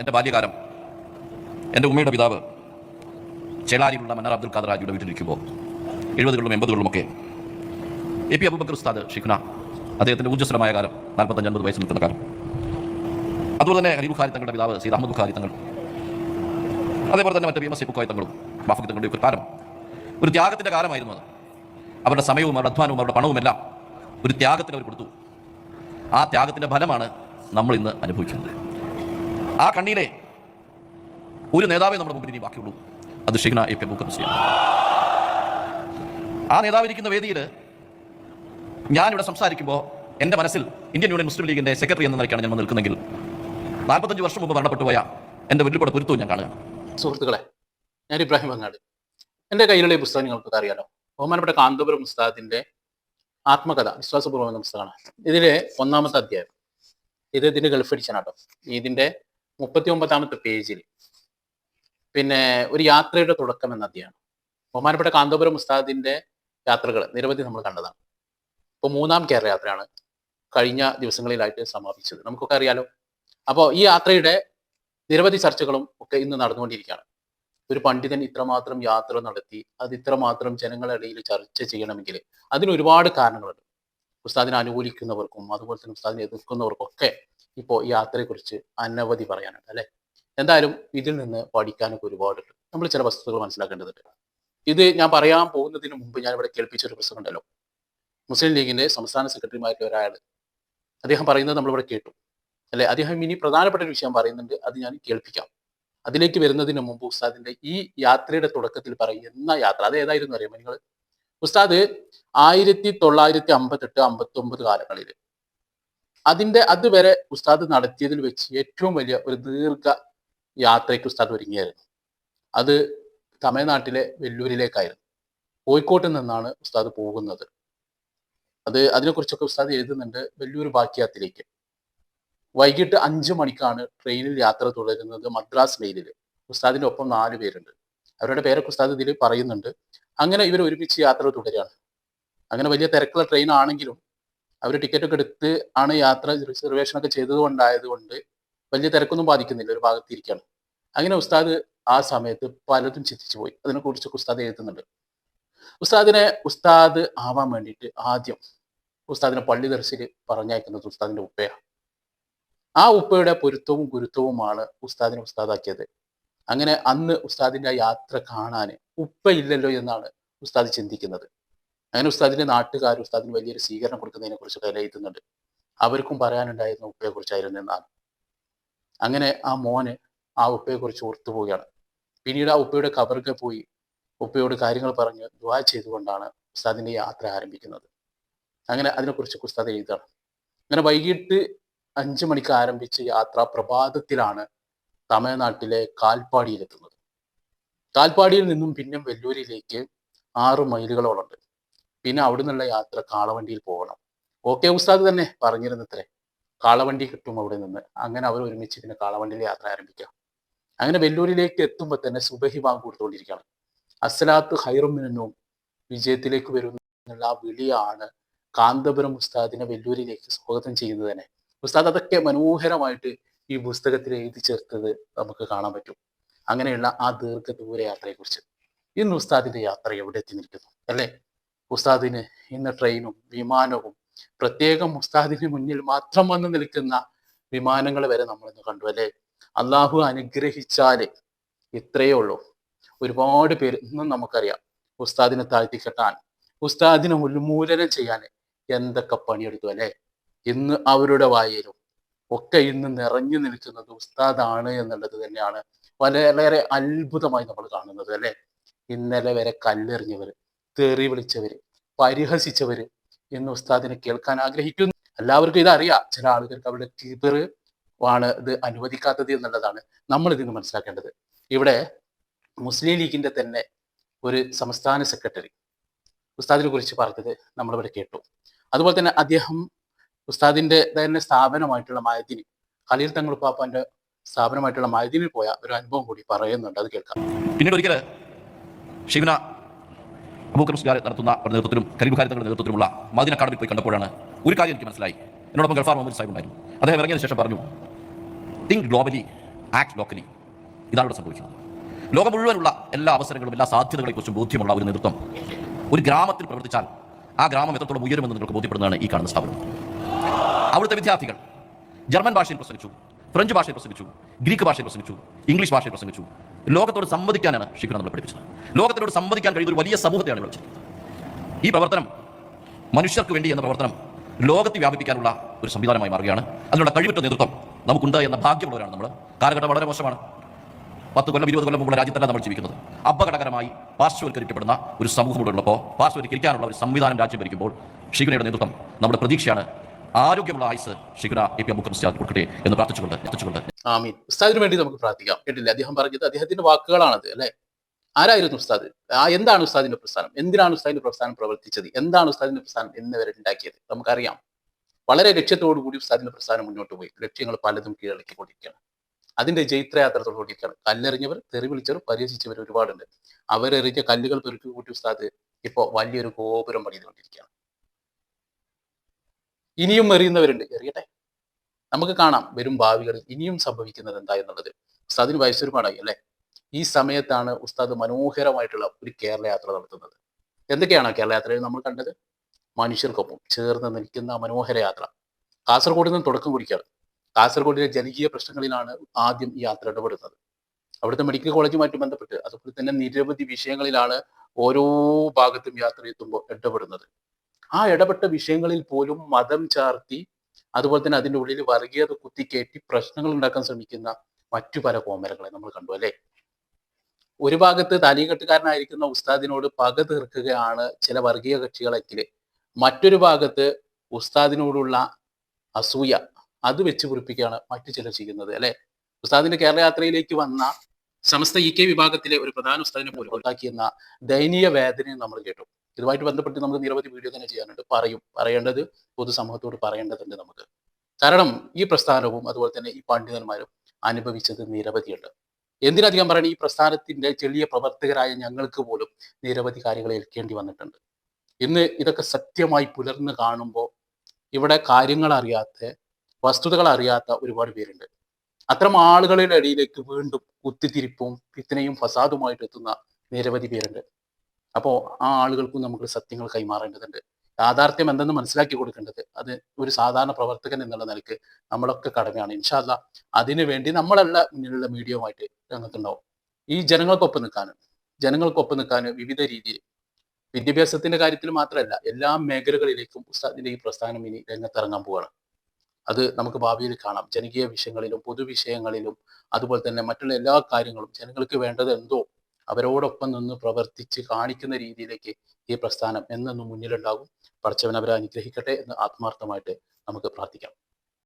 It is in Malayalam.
എന്റെ ബാല്യകാലം എന്റെ ഉമ്മയുടെ പിതാവ് ചേളാരിയിലുള്ള മന്നാർ അബ്ദുൽ ഖാദർ ഹാജിയുടെ വീട്ടിലിരിക്കുമ്പോൾ എഴുപതുകളിലും എൺപതുകളിലുമൊക്കെ എ പി അബുബക്കർ ഉസ്താദ് ഷിഖ്ന അദ്ദേഹത്തിന്റെ ഊർജസ്വലമായ കാലം നാൽപ്പത്തഞ്ച് അൻപത് വയസ്സ് നിൽക്കുന്ന കാലം. അതുപോലെ തന്നെ ഹരീബ് ഖാരി തങ്ങളുടെ പിതാവ് സീദ് അഹമ്മദ് ഖാരി തങ്ങൾ. അതേപോലെ തന്നെ മറ്റ് ഭീമസി ഇപ്പുക്കായി തങ്ങളും ബാഫുക്ക് തങ്ങളുടെ ഒക്കെ കാലം. ഒരു ത്യാഗത്തിന്റെ കാലമായിരുന്നു അത്. അവരുടെ സമയവും അവരുടെ അധ്വാനവും അവരുടെ പണവും എല്ലാം ഒരു ത്യാഗത്തിന് അവർ കൊടുത്തു. ആ ത്യാഗത്തിന്റെ ഫലമാണ് നമ്മൾ ഇന്ന് അനുഭവിക്കുന്നത്. ആ കണ്ണീരെ ഒരു നേതാവേ നമ്മുടെ മുമ്പിൽ ഇനി ബാക്കിയുള്ളൂ. അത് ഷിഗ്ന എ പി അബൂക്കർ മുസ്ലിം ആ നേതാവ് ഇരിക്കുന്ന വേദിയിൽ ഞാനിവിടെ സംസാരിക്കുമ്പോൾ എന്റെ മനസ്സിൽ ഇന്ത്യൻ യൂണിയൻ മുസ്ലിം ലീഗിന്റെ സെക്രട്ടറി എന്ന നിലയ്ക്കാണ് ഞാൻ നിൽക്കുന്നെങ്കിൽ നാൽപ്പത്തഞ്ച് വർഷം മുമ്പ് മരണപ്പെട്ടു പോയ എന്റെ വീട്ടിൽ പൊരുത്തവും ഞാൻ കാണുകയാണ്. സുഹൃത്തുക്കളെ ഞാൻ ഇബ്രാഹിം അങ്ങാട് എന്റെ കയ്യിലുള്ള ഈ പുസ്തകം നിങ്ങൾക്ക് അറിയാലോ? ബഹുമാനപ്പെട്ട കാന്തപുരം മുസ്താദിന്റെ ആത്മകഥ വിശ്വാസപൂർവം എന്ന പുസ്തകമാണ്. ഇതിലെ ഒന്നാമത്തെ അധ്യായം. ഇത് ഇതിന്റെ ഗൾഫ് കേട്ടോ. ഇതിന്റെ മുപ്പത്തി ഒമ്പതാമത്തെ പേജിൽ. പിന്നെ ഒരു യാത്രയുടെ തുടക്കം എന്ന അധ്യയാണ് ബഹുമാനപ്പെട്ട കാന്തപുരം ഉസ്താദിന്റെ യാത്രകൾ നിരവധി നമ്മൾ കണ്ടതാണ്. ഇപ്പോൾ മൂന്നാം കേരള യാത്രയാണ് കഴിഞ്ഞ ദിവസങ്ങളിലായിട്ട് സമാപിച്ചത്. നമുക്കൊക്കെ അറിയാലോ? അപ്പോൾ ഈ യാത്രയുടെ നിരവധി ചർച്ചകളും ഒക്കെ ഇന്ന് നടന്നുകൊണ്ടിരിക്കുകയാണ്. ഒരു പണ്ഡിതൻ ഇത്രമാത്രം യാത്ര നടത്തി അത് ഇത്രമാത്രം ജനങ്ങളുടെ ഇടയിൽ ചർച്ച ചെയ്യണമെങ്കിൽ അതിന് ഒരുപാട് കാരണങ്ങളുണ്ട്. ഉസ്താദിനെ അനുകൂലിക്കുന്നവർക്കും അതുപോലെ തന്നെ ഉസ്താദിനെ എതിർക്കുന്നവർക്കും ഒക്കെ ഇപ്പോൾ ഈ യാത്രയെക്കുറിച്ച് അനവധി പറയാനുണ്ട് അല്ലെ? എന്തായാലും ഇതിൽ നിന്ന് പഠിക്കാനൊക്കെ ഒരുപാടുണ്ട്. നമ്മൾ ചില വസ്തുതകൾ മനസ്സിലാക്കേണ്ടതുണ്ട്. ഇത് ഞാൻ പറയാൻ പോകുന്നതിന് മുമ്പ് ഞാൻ ഇവിടെ കേൾപ്പിച്ച ഒരു പുസ്തകം ഉണ്ടല്ലോ മുസ്ലിം ലീഗിന്റെ സംസ്ഥാന സെക്രട്ടറിമാരിൽ ഒരാൾ അദ്ദേഹം പറയുന്നത് നമ്മളിവിടെ കേട്ടു അല്ലെ? അദ്ദേഹം ഇനി പ്രധാനപ്പെട്ട ഒരു വിഷയം പറയുന്നുണ്ട് അത് ഞാൻ കേൾപ്പിക്കാം. അതിലേക്ക് വരുന്നതിന് മുമ്പ് ഉസ്താദിന്റെ ഈ യാത്രയുടെ തുടക്കത്തിൽ പറയുന്ന യാത്ര അത് ഏതായിരുന്നു അറിയാമോ നിങ്ങൾ? ഉസ്താദ് ആയിരത്തി തൊള്ളായിരത്തി അമ്പത്തെട്ട് അമ്പത്തി ഒമ്പത് കാലങ്ങളിൽ അതിന്റെ അതുവരെ ഉസ്താദ് നടത്തിയതിൽ വെച്ച് ഏറ്റവും വലിയ ഒരു ദീർഘ യാത്രയ്ക്ക് ഉസ്താദ് ഒരുങ്ങിയായിരുന്നു. അത് തമിഴ്നാട്ടിലെ വെല്ലൂരിലേക്കായിരുന്നു. കോഴിക്കോട്ട് നിന്നാണ് ഉസ്താദ് പോകുന്നത്. അത് അതിനെക്കുറിച്ചൊക്കെ ഉസ്താദ് എഴുതുന്നുണ്ട് വെല്ലൂർ ബാക്കിയാത്തിലേക്ക്. വൈകിട്ട് അഞ്ചു മണിക്കാണ് ട്രെയിനിൽ യാത്ര തുടരുന്നത് മദ്രാസ് മെയിലിൽ. ഉസ്താദിന്റെ ഒപ്പം നാല് പേരുണ്ട്. അവരുടെ പേരൊക്കെ ഉസ്താദ് ഇതിൽ പറയുന്നുണ്ട്. അങ്ങനെ ഇവർ ഒരുമിച്ച് യാത്ര തുടരുകയാണ്. അങ്ങനെ വലിയ തിരക്കുള്ള ട്രെയിൻ ആണെങ്കിലും അവർ ടിക്കറ്റ് ഒക്കെ എടുത്ത് ആണ് യാത്ര റിസർവേഷൻ ഒക്കെ ചെയ്തത് കൊണ്ടായത് കൊണ്ട് വലിയ തിരക്കൊന്നും ബാധിക്കുന്നില്ല ഒരു ഭാഗത്ത് ഇരിക്കുകയാണ് അങ്ങനെ ഉസ്താദ് ആ സമയത്ത് പലതും ചിന്തിച്ചു പോയി. അതിനെക്കുറിച്ചൊക്കെ ഉസ്താദ് എഴുതുന്നുണ്ട്. ഉസ്താദിനെ ഉസ്താദ് ആവാൻ വേണ്ടിയിട്ട് ആദ്യം ഉസ്താദിനെ പള്ളി ദർശിൽ പറഞ്ഞയക്കുന്നത് ഉസ്താദിന്റെ ഉപ്പയാണ്. ആ ഉപ്പയുടെ പൊരുത്തവും ഗുരുത്വവുമാണ് ഉസ്താദിനെ ഉസ്താദാക്കിയത്. അങ്ങനെ അന്ന് ഉസ്താദിന്റെ യാത്ര കാണാൻ ഉപ്പയില്ലല്ലോ എന്നാണ് ഉസ്താദ് ചിന്തിക്കുന്നത്. അങ്ങനെ ഉസ്താദിന്റെ നാട്ടുകാർ ഉസ്താദിന് വലിയൊരു സ്വീകരണം കൊടുക്കുന്നതിനെ കുറിച്ച് വിലയിരുത്തുന്നുണ്ട് അവർക്കും പറയാനുണ്ടായിരുന്ന ഉപ്പയെ കുറിച്ചായിരുന്നു എന്നാണ്. അങ്ങനെ ആ മോന് ആ ഉപ്പയെ കുറിച്ച് ഓർത്തു പോവുകയാണ് പിന്നീട് ആ ഉപ്പയുടെ കബർക്ക് പോയി ഉപ്പയോട് കാര്യങ്ങൾ പറഞ്ഞ് ദ്വാ ചെയ്തുകൊണ്ടാണ് ഉസ്താദിന്റെ യാത്ര ആരംഭിക്കുന്നത്. അങ്ങനെ അതിനെക്കുറിച്ച് ഉസ്താദ് എഴുതാണ് അങ്ങനെ വൈകിട്ട് അഞ്ചു മണിക്ക് ആരംഭിച്ച യാത്ര പ്രഭാതത്തിലാണ് തമിഴ്നാട്ടിലെ കാൽപ്പാടിയിലെത്തുന്നത്. കാൽപ്പാടിയിൽ നിന്നും പിന്നെ വെല്ലൂരിലേക്ക് ആറ് മൈലുകളോളമുണ്ട് പിന്നെ അവിടെ നിന്നുള്ള യാത്ര കാളവണ്ടിയിൽ പോകണം. ഓക്കെ ഉസ്താദ് തന്നെ പറഞ്ഞിരുന്നത്രേ കാളവണ്ടി കിട്ടും അവിടെ നിന്ന്. അങ്ങനെ അവർ ഒരുമിച്ച് പിന്നെ കാളവണ്ടിയിൽ യാത്ര ആരംഭിക്കാം അങ്ങനെ വെല്ലൂരിലേക്ക് എത്തുമ്പോൾ തന്നെ സുബഹി ബാങ്ക് കൊടുത്തുകൊണ്ടിരിക്കുകയാണ് അസലാത്ത് ഹൈറുമിനും വിജയത്തിലേക്ക് വരുന്നുള്ള ആ വിളിയാണ് കാന്തപുരം ഉസ്താദിനെ വെല്ലൂരിലേക്ക് സ്വാഗതം ചെയ്യുന്നത് തന്നെ. ഉസ്താദ് അതൊക്കെ മനോഹരമായിട്ട് ഈ പുസ്തകത്തിൽ എഴുതി ചേർത്തത് നമുക്ക് കാണാൻ പറ്റും. അങ്ങനെയുള്ള ആ ദീർഘദൂര യാത്രയെക്കുറിച്ച്. ഇന്ന് ഉസ്താദിന്റെ യാത്ര എവിടെ എത്തി നിൽക്കുന്നു? അല്ലേ? ഉസ്താദിന് ഇന്ന് ട്രെയിനും വിമാനവും. പ്രത്യേകം ഉസ്താദിന് മുന്നിൽ മാത്രം വന്ന് നിൽക്കുന്ന വിമാനങ്ങൾ വരെ നമ്മൾ ഇന്ന് കണ്ടു അല്ലേ? അള്ളാഹു അനുഗ്രഹിച്ചാൽ ഇത്രയേ ഉള്ളൂ. ഒരുപാട് പേര് ഇന്നും നമുക്കറിയാം ഉസ്താദിനെ താഴ്ത്തിക്കെട്ടാൻ ഉസ്താദിനെ ഉന്മൂലനം ചെയ്യാൻ എന്തൊക്കെ പണിയെടുത്തു അല്ലേ? ഇന്ന് അവരുടെ വായയിലും ഒക്കെ ഇന്ന് നിറഞ്ഞു നിൽക്കുന്നത് ഉസ്താദാണ് എന്നുള്ളത് തന്നെയാണ്. വളരെയേറെ അത്ഭുതമായി നമ്മൾ കാണുന്നത് അല്ലെ? ഇന്നലെ വരെ കല്ലെറിഞ്ഞവര് തെറി വിളിച്ചവര് പരിഹസിച്ചവര് എന്ന് ഉസ്താദിനെ കേൾക്കാൻ ആഗ്രഹിക്കുന്നു. എല്ലാവർക്കും ഇതറിയാം. ചില ആളുകൾക്ക് അവരുടെ കീബർ ആണ് ഇത് അനുവദിക്കാത്തത് എന്നുള്ളതാണ് നമ്മൾ ഇതിന് മനസ്സിലാക്കേണ്ടത്. ഇവിടെ മുസ്ലിം ലീഗിന്റെ തന്നെ ഒരു സംസ്ഥാന സെക്രട്ടറി ഉസ്താദിനെ കുറിച്ച് പറഞ്ഞത് നമ്മളിവിടെ കേട്ടു. അതുപോലെ തന്നെ അദ്ദേഹം ഉസ്താദിന്റെ തന്നെ സ്ഥാപനമായിട്ടുള്ള മായദിനി ഖലീൽ തങ്ങൾ പാപ്പാന്റെ സ്ഥാപനമായിട്ടുള്ള മായദിനിൽ പോയ ഒരു അനുഭവം കൂടി പറയുന്നുണ്ട്. അത് കേൾക്കാം. പിന്നീട് ഒരിക്കൽ അബൂക്കർ മുസ്ലിയാർ നടത്തുന്ന നേതൃത്വത്തിലും കരീബ് ഖാരിത്തങ്ങളുടെ നേതൃത്വത്തിലുമുള്ള മദീന അക്കാദമി പോയി കണ്ടപ്പോഴാണ് ഒരു കാര്യം എനിക്ക് മനസ്സിലായി. എന്നോടൊപ്പം ഗൾഫാർ മുഹമ്മദ് സാഹിബ് ഉണ്ടായിരുന്നു. അദ്ദേഹം ഇറങ്ങിയതിന് ശേഷം പറഞ്ഞു തിങ്ക് ഗ്ലോബലി ആക്ട് ലോക്കലി ഇതാണ് ഇവിടെ സംഭവിക്കുന്നത്. ലോകം മുഴുവനുള്ള എല്ലാ അവസരങ്ങളും എല്ലാ സാധ്യതകളെക്കുറിച്ചും ബോധ്യമുള്ള ഒരു നേതൃത്വം ഒരു ഗ്രാമത്തിൽ പ്രവർത്തിച്ചാൽ ആ ഗ്രാമം എത്രത്തോളം ഉയരുമെന്ന് നിങ്ങൾക്ക് ബോധ്യപ്പെടുന്നതാണ് ഈ കാണുന്ന സ്ഥാപനം. അവിടുത്തെ വിദ്യാർത്ഥികൾ ജർമ്മൻ ഭാഷയിൽ പ്രസംഗിച്ചു ഫ്രഞ്ച് ഭാഷയിൽ പ്രസംഗിച്ചു ഗ്രീക്ക് ഭാഷയിൽ പ്രസംഗിച്ചു ഇംഗ്ലീഷ് ഭാഷയിൽ പ്രസംഗിച്ചു. ലോകത്തോട് സംവദിക്കാനാണ് ശിഖർ നമ്മൾ പഠിപ്പിച്ചത്. ലോകത്തിനോട് സംവദിക്കാൻ കഴിയുന്ന ഒരു വലിയ സമൂഹത്തെയാണ് വിളിച്ചത് ഈ പ്രവർത്തനം മനുഷ്യർക്ക് വേണ്ടി എന്ന പ്രവർത്തനം ലോകത്തെ വ്യാപിപ്പിക്കാനുള്ള ഒരു സംവിധാനമായി മാറുകയാണ്. അതിനുള്ള കഴിവുറ്റ നേതൃത്വം നമുക്കുണ്ട് എന്ന ഭാഗ്യമുള്ളവരാണ് നമ്മൾ കാലഘട്ടം വളരെ മോശമാണ്. പത്ത് കൊല്ലം ഇരുപത് കൊല്ലം മുമ്പുള്ള രാജ്യത്തല്ല നമ്മൾ ജീവിക്കുന്നത്. അപകടകരമായി പാർശ്വവൽക്കരിക്കപ്പെടുന്ന ഒരു സമൂഹം ഉള്ളപ്പോൾ പാർശ്വവൽക്കരിക്കാനുള്ള ഒരു സംവിധാനം രാജ്യം ഭരിക്കുമ്പോൾ ഷിഖുനയുടെ നേതൃത്വം നമ്മുടെ പ്രതീക്ഷയാണ് ആരോഗ്യമുള്ള ആയുസ് ഷിഖുന എ പി കൊടുക്കട്ടെ എന്ന് പ്രാർത്ഥിച്ചുകൊണ്ട് പ്രാർത്ഥിച്ചുകൊണ്ട് ആമീൻ. ഉസ്താദിന് വേണ്ടി നമുക്ക് പ്രാർത്ഥിക്കാം. കേട്ടില്ലേ? അദ്ദേഹം പറഞ്ഞത് അദ്ദേഹത്തിന്റെ വാക്കുകളാണത് അല്ലെ? ആരായിരുന്നു ഉസ്താദ്? ആ എന്താണ് ഉസ്താദിന്റെ പ്രസ്ഥാനം? എന്തിനാണ് ഉസ്താദിന്റെ പ്രസ്ഥാനം പ്രവർത്തിച്ചത്? എന്താണ് ഉസ്താദിന്റെ പ്രസ്ഥാനം എന്നിവരെ ഉണ്ടാക്കിയത്? നമുക്കറിയാം. വളരെ ലക്ഷ്യത്തോടു കൂടി ഉസ്താദിന്റെ പ്രസ്ഥാനം മുന്നോട്ട് പോയി. ലക്ഷ്യങ്ങൾ പലതും കീഴടക്കിക്കൊണ്ടിരിക്കുകയാണ് അതിന്റെ ജൈത്രയാത്രത്തോടുകൂടിയാണ് കല്ലെറിഞ്ഞവർ തെറിവിളിച്ചവർ പരിഹസിച്ചവർ ഒരുപാടുണ്ട്. അവരെറിഞ്ഞ കല്ലുകൾ പെരുക്കി കൂട്ടി ഉസ്താദ് ഇപ്പോൾ വലിയൊരു ഗോപുരം പണിതുകൊണ്ടിരിക്കുകയാണ്. ഇനിയും എറിയുന്നവരുണ്ട്. എറിയട്ടെ. നമുക്ക് കാണാം വരും ഭാവികളിൽ ഇനിയും സംഭവിക്കുന്നത് എന്താ എന്നുള്ളത്. ഉസ്താദിന് വയസ്സൊരുപാടായി അല്ലെ? ഈ സമയത്താണ് ഉസ്താദ് മനോഹരമായിട്ടുള്ള ഒരു കേരള യാത്ര നടത്തുന്നത്. എന്തൊക്കെയാണ് കേരള യാത്രയിൽ നമ്മൾ കണ്ടത്? മനുഷ്യർക്കൊപ്പം ചേർന്ന് നിൽക്കുന്ന മനോഹര യാത്ര. കാസർഗോഡിൽ നിന്ന് തുടക്കം കുറിക്കുകയാണ് കാസർഗോഡിലെ ജനകീയ പ്രശ്നങ്ങളിലാണ് ആദ്യം ഈ യാത്ര ഇടപെടുന്നത്. അവിടുത്തെ മെഡിക്കൽ കോളേജുമായിട്ട് ബന്ധപ്പെട്ട് അതുപോലെ തന്നെ നിരവധി വിഷയങ്ങളിലാണ് ഓരോ ഭാഗത്തും യാത്ര എത്തുമ്പോൾ ഇടപെടുന്നത്. ആ ഇടപെട്ട വിഷയങ്ങളിൽ പോലും മതം ചാർത്തി അതുപോലെ തന്നെ അതിന്റെ ഉള്ളിൽ വർഗീയത കുത്തിക്കയറ്റി പ്രശ്നങ്ങൾ ഉണ്ടാക്കാൻ ശ്രമിക്കുന്ന മറ്റു പല കോമരങ്ങളെ നമ്മൾ കണ്ടു അല്ലേ? ഒരു ഭാഗത്ത് തലീകെട്ടുകാരനായിരിക്കുന്ന ഉസ്താദിനോട് പക തീർക്കുകയാണ് ചില വർഗീയ കക്ഷികളെങ്കിൽ മറ്റൊരു ഭാഗത്ത് ഉസ്താദിനോടുള്ള അസൂയ അത് വെച്ച് കുറിപ്പിക്കുകയാണ് മറ്റു ചിലർ ചെയ്യുന്നത് അല്ലെ? ഉസ്താദിന്റെ കേരള യാത്രയിലേക്ക് വന്ന സമസ്ത ഇ കെ വിഭാഗത്തിലെ ഒരു പ്രധാന ഉസ്താദിനെ പോലും ഉണ്ടാക്കിയെന്ന ദയനീയ വേദനയും നമ്മൾ കേട്ടു. ഇതുമായിട്ട് ബന്ധപ്പെട്ട് നമുക്ക് നിരവധി വീഡിയോ തന്നെ ചെയ്യാനുണ്ട്. പറയും. പറയേണ്ടത് പൊതുസമൂഹത്തോട് പറയേണ്ടതുണ്ട് നമുക്ക്. കാരണം ഈ പ്രസ്ഥാനവും അതുപോലെ തന്നെ ഈ പണ്ഡിതന്മാരും അനുഭവിച്ചത് നിരവധിയുണ്ട്. എന്തിനധികം പറയണ ഈ പ്രസ്ഥാനത്തിന്റെ ചെറിയ പ്രവർത്തകരായ ഞങ്ങൾക്ക് പോലും നിരവധി കാര്യങ്ങൾ ഏൽക്കേണ്ടി വന്നിട്ടുണ്ട്. ഇന്ന് ഇതൊക്കെ സത്യമായി പുലർന്നു കാണുമ്പോൾ ഇവിടെ കാര്യങ്ങൾ അറിയാത്ത വസ്തുതകൾ അറിയാത്ത ഒരുപാട് പേരുണ്ട്. അത്തരം ആളുകളുടെ ഇടയിലേക്ക് വീണ്ടും കുത്തിത്തിരിപ്പും പിത്തനയും ഫസാദുമായിട്ട് എത്തുന്ന നിരവധി പേരുണ്ട്. അപ്പോൾ ആ ആളുകൾക്കും നമുക്ക് സത്യങ്ങൾ കൈമാറേണ്ടതുണ്ട്. യാഥാർത്ഥ്യം എന്തെന്ന് മനസ്സിലാക്കി കൊടുക്കേണ്ടത് അത് ഒരു സാധാരണ പ്രവർത്തകൻ എന്നുള്ള നിലയ്ക്ക് നമ്മളൊക്കെ കടമയാണ്. ഇൻഷാല്ല അതിനുവേണ്ടി നമ്മളല്ല മുന്നിലുള്ള മീഡിയയുമായിട്ട് രംഗത്തുണ്ടാവും. ഈ ജനങ്ങൾക്കൊപ്പം നിൽക്കാനും ജനങ്ങൾക്കൊപ്പം നിൽക്കാനും വിവിധ രീതിയിൽ വിദ്യാഭ്യാസത്തിന്റെ കാര്യത്തിൽ മാത്രമല്ല എല്ലാ മേഖലകളിലേക്കും ഉസ്താദിന്റെ ഈ പ്രസ്ഥാനം ഇനി രംഗത്തിറങ്ങാൻ പോവുകയാണ് അത് നമുക്ക് ഭാവിയിൽ കാണാം. ജനകീയ വിഷയങ്ങളിലും പൊതുവിഷയങ്ങളിലും അതുപോലെ തന്നെ മറ്റുള്ള എല്ലാ കാര്യങ്ങളും ജനങ്ങൾക്ക് വേണ്ടത് എന്തോ അവരോടൊപ്പം നിന്ന് പ്രവർത്തിച്ച് കാണിക്കുന്ന രീതിയിലേക്ക് ഈ പ്രസ്ഥാനം എന്നെന്നും മുന്നിലുണ്ടാകും. പഠിച്ചവൻ അവരെ അനുഗ്രഹിക്കട്ടെ എന്ന് ആത്മാർത്ഥമായിട്ട് നമുക്ക് പ്രാർത്ഥിക്കാം.